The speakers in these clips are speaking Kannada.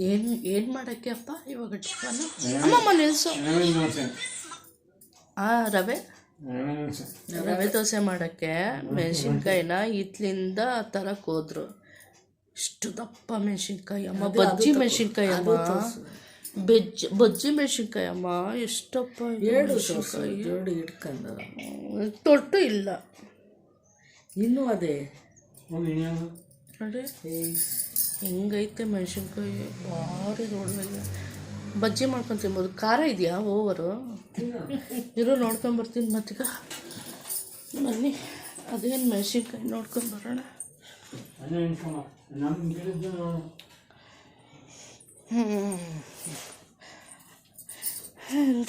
ಏನು ಏನು ಮಾಡೋಕ್ಕೆ ಅಪ್ಪ ಇವಾಗ ಟಿಫನ್? ಅಮ್ಮಮ್ಮ ನಿಲ್ಸು. ಆ ರವೆ? ರವೆ ದೋಸೆ ಮಾಡೋಕ್ಕೆ ಮೆಣಸಿನ್ಕಾಯಿನ ಆ ತರಕ್ಕೆ ಹೋದ್ರು ಇಷ್ಟು ದಪ್ಪ ಮೆಣಸಿನ್ಕಾಯಿ ಅಮ್ಮ. ಬಜ್ಜಿ ಮೆಣಸಿನ್ಕಾಯಿ ಅಮ್ಮ. ಬೆಜ್ಜಿ ಬಜ್ಜಿ ಮೆಣಸಿನ್ಕಾಯಿ ಅಮ್ಮ. ಎಷ್ಟಪ್ಪ ಎರಡು ಎರಡು ಇಟ್ಕೊಂಡು ತೊಟ್ಟು ಇಲ್ಲ. ಇನ್ನೂ ಅದೇ. ನೋಡಿ ಹೆಂಗೈತೆ ಮೆಣಸಿನ್ಕಾಯಿ? ಭಾರಿ ದೊಡ್ಡದಾಗಿದೆ ಬಜ್ಜಿ ಮಾಡ್ಕೊಂಡು ತಿನ್ಬೋದು. ಖಾರ ಇದೆಯಾ ಓವರು? ಇರೋ ನೋಡ್ಕೊಂಬರ್ತೀನಿ ಮತ್ತೀಗ. ಬನ್ನಿ ಅದೇನು ಮೆಣಸಿನ್ಕಾಯಿ ನೋಡ್ಕೊಂಡು ಬರೋಣ.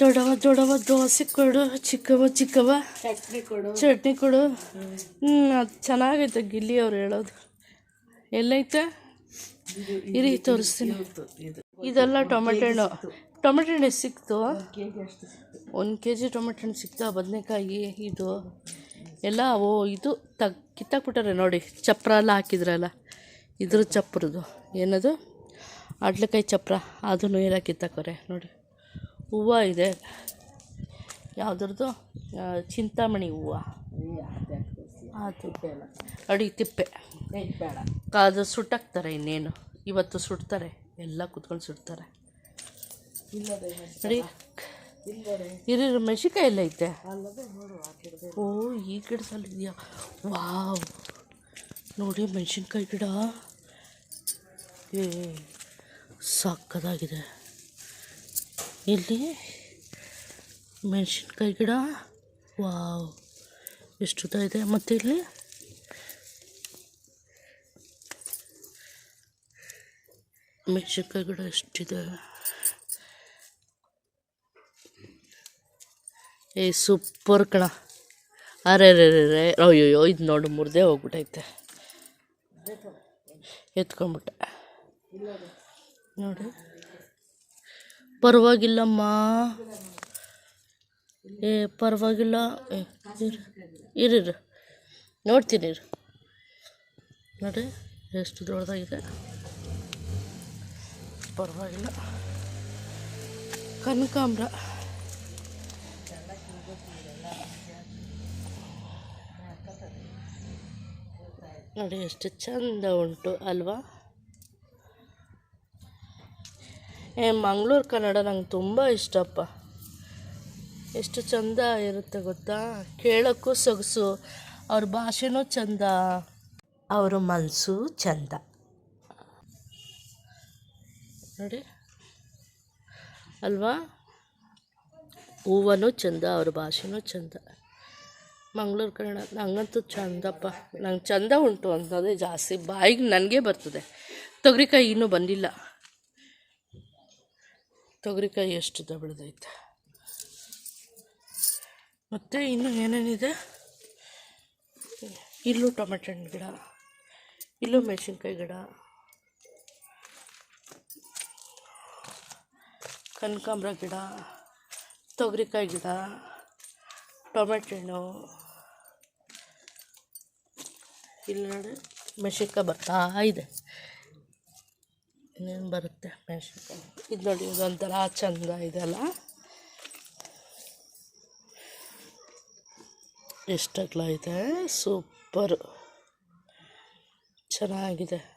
ದೊಡವ ದೊಡ್ಡವ ದೊಡ್ಡವ ದೋಸೆ ಕೊಡು ಚಿಕ್ಕವ ಚಿಕ್ಕವ ಚಟ್ನಿ ಕೊಡು. ಚಟ್ನಿ ಕೊಡು. ಹ್ಞೂ ಅದು ಚೆನ್ನಾಗೈತೆ ಗಿಲ್ಲಿ ಅವ್ರು ಹೇಳೋದು. ಎಲ್ಲೈತೆ? ಇರಿ ತೋರಿಸ್ತೀನಿ. ಇದು ಇದೆಲ್ಲ ಟೊಮೆಟೊ ಹಣ್ಣು. ಟೊಮೆಟೊ ಹಣ್ಣು ಎಷ್ಟು ಸಿಕ್ತು? ಒಂದು ಕೆ ಜಿ ಟೊಮೆಟೊ ಹಣ್ಣು ಸಿಕ್ತಾ? ಬದನೆಕಾಯಿ ಇದು. ಎಲ್ಲ ಓ ಇದು ತಗ್ ಕಿತ್ತಾಕ್ಬಿಟ್ಟಾರೆ ನೋಡಿ. ಚಪ್ರ ಎಲ್ಲ ಹಾಕಿದ್ರಲ್ಲ. ಇದ್ರ ಚಪ್ರದ್ದು ಏನದು? ಅಡ್ಲೆಕಾಯಿ ಚಪ್ರ. ಅದನ್ನು ಎಲ್ಲ ಕಿತ್ತಾಕೋರೆ ನೋಡಿ. ಹೂವು ಇದೆ. ಯಾವುದ್ರದ್ದು? ಚಿಂತಾಮಣಿ ಹೂವು. ಅದು. ಅಡಿ ತಿಪ್ಪೆ. ಬೇಡ. ಅದು ಸುಟ್ಟಾಕ್ತಾರೆ ಇನ್ನೇನು. ಇವತ್ತು ಸುಡ್ತಾರೆ ಎಲ್ಲ ಕುತ್ಕೊಂಡು ಸುಡ್ತಾರೆ. ನೋಡಿ ಇರಿ ಎಲ್ಲ ಐತೆ? ಓ ಈ ಗಿಡ ಇದೆಯಾ? ವಾವ್. ನೋಡಿ ಮೆಣಸಿನ್ಕಾಯಿ ಗಿಡ. ಏ ಸಾಕದಾಗಿದೆ ಇಲ್ಲಿ ಮೆಣಸಿನ್ಕಾಯಿ ಗಿಡ. ವಾವ್. ಎಷ್ಟು ಇದೆ? ಮತ್ತು ಇಲ್ಲಿ ಮೆಣಸಿನ್ಕಾಯಿ ಗಿಡ ಏ, ಸೂಪರ್ ಕಣ. ಅರೆ ರೇ ರೇ ರೇ ಅಯ್ಯೋ ಇದು ನೋಡು, ಮುರಿದೇ ಹೋಗ್ಬಿಟ್ಟೈತೆ ಎತ್ಕೊಂಬಿಟ್ಟೆ. ನೋಡಿ. ಪರವಾಗಿಲ್ಲಮ್ಮ. ಏ, ಪರವಾಗಿಲ್ಲ. ಇರಿರು. ನೋಡ್ತೀನಿ, ಇರು. ನೋಡಿ, ಎಷ್ಟು ದೊಡ್ಡದಾಗಿದೆ. ಪರವಾಗಿಲ್ಲ. ಕನಕಾಂಬ್ರ. ನೋಡಿ ಎಷ್ಟು ಚಂದ ಉಂಟು ಅಲ್ವಾ? ಏ, ಮಂಗಳೂರು ಕನ್ನಡ ನಂಗೆ ತುಂಬ ಇಷ್ಟಪ್ಪ. ಎಷ್ಟು ಚಂದ ಇರುತ್ತೆ ಗೊತ್ತಾ? ಕೇಳೋಕ್ಕೂ ಸೊಗಸು. ಅವ್ರ ಭಾಷೆನೂ ಚಂದ. ಅವ್ರ ಮನಸ್ಸು ಚಂದ. ನೋಡಿ. ಅಲ್ವಾ? ಹೂವನೂ ಚಂದ, ಅವ್ರ ಭಾಷೆನೂ ಚಂದ. ಮಂಗಳೂರು ಕನ್ನಡ, ನಂಗಂತೂ ಚಂದಪ್ಪ. ನಂಗೆ ಚಂದ ಉಂಟು ಅಂತಂದರೆ ಜಾಸ್ತಿ. ಬಾಯಿಗೆ ನನಗೆ ಬರ್ತದೆ. ತೊಗರಿಕಾಯಿ ಇನ್ನೂ ಬಂದಿಲ್ಲ. ತೊಗರಿಕಾಯಿ ಎಷ್ಟು ದಬಳದೈತೆ ಮತ್ತು ಇನ್ನು ಏನೇನಿದೆ? ಇಲ್ಲೂ ಟೊಮೆಟೊ ಹಣ್ಣು ಗಿಡ, ಇಲ್ಲೂ ಮೆಣಸಿನ್ಕಾಯಿ ಗಿಡ. ಕನಕಾಂಬ್ರ ಗಿಡ, ತೊಗರಿಕಾಯಿ ಗಿಡ, ಟೊಮೆಟೊ ಹಣ್ಣು ಇಲ್ಲಿ ನೋಡಿ ಮೆಣಸಿನ್ಕಾಯಿ ಬರ್ತಾ ಇದೆ. ಇನ್ನೇನು ಬರುತ್ತೆ ಮೆಣಸಿನ್ಕಾಯಿ? ಇದು ನೋಡಿ, ಇದೊಂಥರ ಚಂದ ಇದೆಲ್ಲ ಎಷ್ಟಗ್ಲ ಇದೆ? ಸೂಪರು. ಚೆನ್ನಾಗಿದೆ.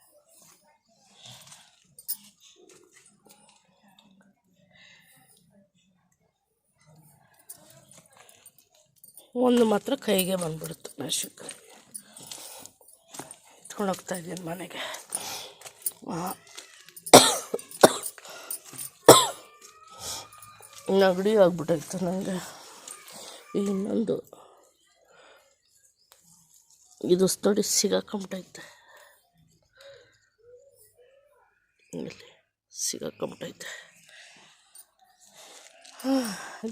ಒಂದು ಮಾತ್ರ ಕೈಗೆ ಬಂದ್ಬಿಡುತ್ತೆ ಮೆಣಸಿನ್ಕಾಯಿ ಇಟ್ಕೊಂಡೋಗ್ತಾ ಇದ್ದೀನಿ ಮನೆಗೆ. ನಗಡಿ ಆಗ್ಬಿಟ್ಟೈತೆ ನನಗೆ ಇನ್ನೊಂದು. ಇದು ನೋಡಿ ಸಿಗಾಕೊಂಬಿಟ್ಟೈತೆ ಇಲ್ಲಿ ಸಿಗಾಕೊಂಬಿಟ್ಟೈತೆ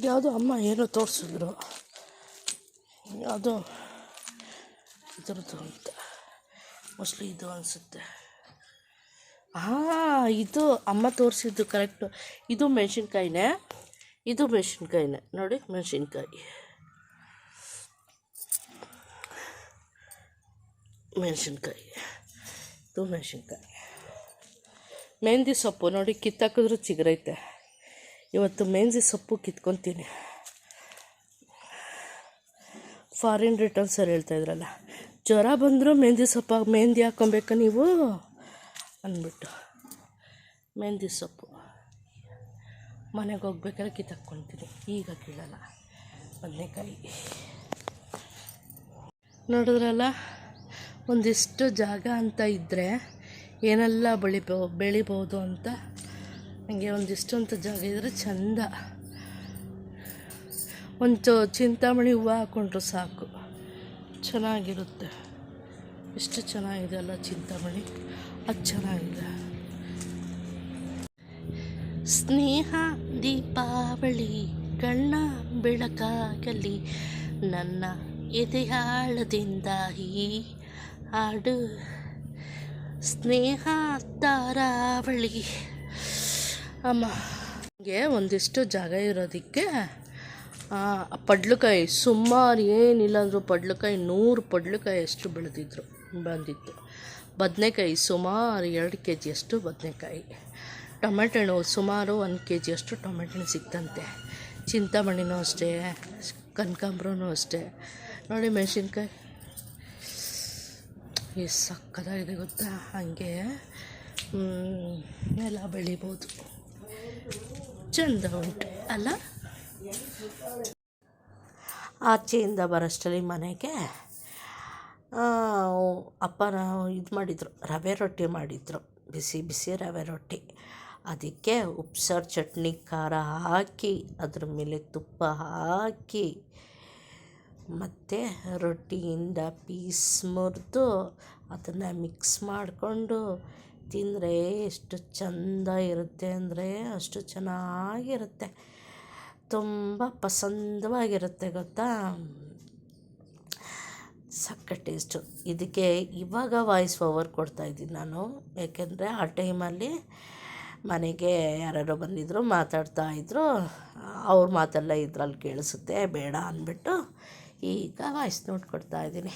ಯಾವುದೋ ಅಮ್ಮ ಏನೋ ತೋರಿಸಿದ್ರು. ಯಾವುದೋ ಇದ್ರದ್ದು ಅಂತ ಮೋಸ್ಟ್ಲಿ ಇದು ಅನಿಸುತ್ತೆ. ಹಾಂ ಇದು ಅಮ್ಮ ತೋರಿಸಿದ್ದು ಕರೆಕ್ಟು ಇದು ಮೆಣಸಿನ್ಕಾಯಿನೇ. ಇದು ಮೆಣಸಿನ್ಕಾಯಿನೇ. ನೋಡಿ, ಮೆಣಸಿನ್ಕಾಯಿ. ಮೆಣಸಿನ್ಕಾಯಿ. ಇದು ಮೆಣಸಿನ್ಕಾಯಿ. ಮೆಹಂದಿ ಸೊಪ್ಪು. ನೋಡಿ, ಕಿತ್ತಾಕಿದ್ರೂ ಚಿಗರೈತೆ. ಇವತ್ತು ಮೆಹಂದಿ ಸೊಪ್ಪು ಕಿತ್ಕೊತೀನಿ. ಫಾರಿನ್ ರಿಟರ್ನ್ ಸರ್ ಹೇಳ್ತಾ ಇದ್ರಲ್ಲ. ಜ್ವರ ಬಂದರೂ ಮೆಹಂದಿ ಸೊಪ್ಪು ಮೆಹಂದಿ ಹಾಕ್ಕೊಬೇಕಾ ನೀವು? ಅಂದ್ಬಿಟ್ಟು. ಮೆಹಂದಿ ಸೊಪ್ಪು. ಮನೆಗೆ ಹೋಗ್ಬೇಕಾದ್ರೆ ಕಿತ್ತಕ್ಕೊಳ್ತೀನಿ ಈಗ ಕೀಳಲ್ಲ. ಬದನೆಕಾಯಿ. ನೋಡಿದ್ರಲ್ಲ, ಒಂದಿಷ್ಟು ಜಾಗ ಅಂತ ಇದ್ದರೆ ಏನೆಲ್ಲ ಬೆಳಿಬೋ, ಬೆಳಿಬೋದು ಅಂತ? ನನಗೆ ಒಂದಿಷ್ಟು ಅಂತ ಜಾಗ ಇದ್ದರೆ ಚಂದ. ಒಂದು ಚಿಂತಾಮಣಿ ಹೂವು ಹಾಕ್ಕೊಂಡ್ರು ಸಾಕು. ಚೆನ್ನಾಗಿರುತ್ತೆ. ಎಷ್ಟು ಚೆನ್ನಾಗಿದೆ ಅಲ್ಲ ಚಿಂತಾಮಣಿ. ಅದು ಚೆನ್ನಾಗಿದೆ. ಸ್ನೇಹ ದೀಪಾವಳಿ, ಕಣ್ಣ ಬೆಳಕಾಗಲಿ, ನನ್ನ ಎದೆಯಾಳದಿಂದ ಈ ಹಾಡು. ಸ್ನೇಹ ತಾರಾವಳಿ. ಅಮ್ಮ, ಹಂಗೆ ಒಂದಿಷ್ಟು ಜಾಗ ಇರೋದಕ್ಕೆ ಪಡ್ಲುಕಾಯಿ ಸುಮಾರು ಏನಿಲ್ಲ ಅಂದರೂ ಪಡ್ಲಕಾಯಿ, ನೂರು ಪಡ್ಲಕಾಯಿ ಅಷ್ಟು ಬೆಳೆದಿದ್ರು, ಬಂದಿತ್ತು. ಬದನೆಕಾಯಿ ಸುಮಾರು ಎರಡು ಕೆ ಜಿಯಷ್ಟು ಬದನೆಕಾಯಿ. ಟೊಮೆಟೊ ಹಣ್ಣು ಸುಮಾರು ಒಂದು ಕೆ ಜಿಯಷ್ಟು ಟೊಮೆಟೊ ಸಿಕ್ತಂತೆ. ಚಿಂತಾಮಣಿನೂ ಅಷ್ಟೇ ಕನಕಾಂಬ್ರೂ ಅಷ್ಟೇ. ನೋಡಿ ಮೆಣಸಿನ್ಕಾಯಿ. ಎಷ್ಟು ಸಕ್ಕದಾಗಿದೆ ಗೊತ್ತಾ? ಹಾಗೆ ಎಲ್ಲ ಬೆಳಿಬೋದು. ಚಂದ ಉಂಟು, ಅಲ್ಲ? ಆಚೆಯಿಂದ ಬರೋಷ್ಟರಲ್ಲಿ ಮನೆಗೆ ಅಪ್ಪನ ಇದು ಮಾಡಿದರು, ರವೆ ರೊಟ್ಟಿ ಮಾಡಿದರು, ಬಿಸಿ ಬಿಸಿ ರವೆ ರೊಟ್ಟಿ. ಅದಕ್ಕೆ ಉಪ್ಸಾರು, ಚಟ್ನಿ, ಖಾರ ಹಾಕಿ, ಅದ್ರ ಮೇಲೆ ತುಪ್ಪ ಹಾಕಿ, ಮತ್ತು ರೊಟ್ಟಿಯಿಂದ ಪೀಸ್ ಮುರಿದು ಅದನ್ನು ಮಿಕ್ಸ್ ಮಾಡಿಕೊಂಡು ತಿಂದರೆ ಎಷ್ಟು ಚೆಂದ ಇರುತ್ತೆ ಅಂದರೆ ಅಷ್ಟು ಚೆನ್ನಾಗಿರುತ್ತೆ. ತುಂಬ ಪಸಂದವಾಗಿರುತ್ತೆ, ಗೊತ್ತಾ? ಸಕ್ಕ ಟೇಸ್ಟು. ಇದಕ್ಕೆ ಇವಾಗ ವಾಯ್ಸ್ ಓವರ್ ಕೊಡ್ತಾಯಿದ್ದೀನಿ ನಾನು. ಏಕೆಂದರೆ ಆ ಟೈಮಲ್ಲಿ ಮನೆಗೆ ಯಾರ್ಯಾರೋ ಬಂದಿದ್ದರು ಮಾತಾಡ್ತಾ ಇದ್ದರು ಅವ್ರ ಮಾತೆಲ್ಲ ಇದ್ರಲ್ಲಿ ಕೇಳಿಸುತ್ತೆ, ಬೇಡ ಅಂದ್ಬಿಟ್ಟು ಈಗ ವಾಯ್ಸ್ ನೋಟ್ ಕೊಡ್ತಾ ಇದ್ದೀನಿ.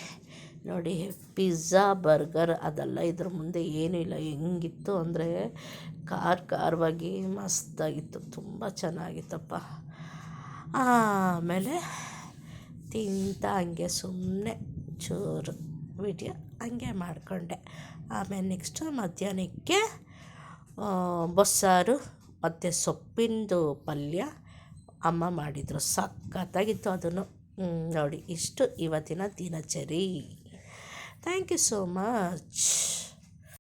ನೋಡಿ ಪಿಜ್ಜಾ ಬರ್ಗರ್ ಅದೆಲ್ಲ ಇದ್ರ ಮುಂದೆ ಏನೂ ಇಲ್ಲ ಹೆಂಗಿತ್ತು ಅಂದರೆ ಖಾರ ಖಾರವಾಗಿ ಮಸ್ತಾಗಿತ್ತು. ತುಂಬ ಚೆನ್ನಾಗಿತ್ತಪ್ಪ. ಆಮೇಲೆ ತಿಂತ ಹಂಗೆ ಸುಮ್ಮನೆ ಚೂರು ವಿಡಿಯೋ ಹಂಗೆ ಮಾಡಿಕೊಂಡೆ. ಆಮೇಲೆ ನೆಕ್ಸ್ಟು ಮಧ್ಯಾಹ್ನಕ್ಕೆ ಬಸ್ಸಾರು ಮತ್ತು ಸೊಪ್ಪಿಂದು ಪಲ್ಯ ಅಮ್ಮ ಮಾಡಿದರು. ಸಖತ್ತಾಗಿತ್ತು ಅದನ್ನು ನೋಡಿ ಇಷ್ಟು ಇವತ್ತಿನ ದಿನಚರಿ. Thank you so much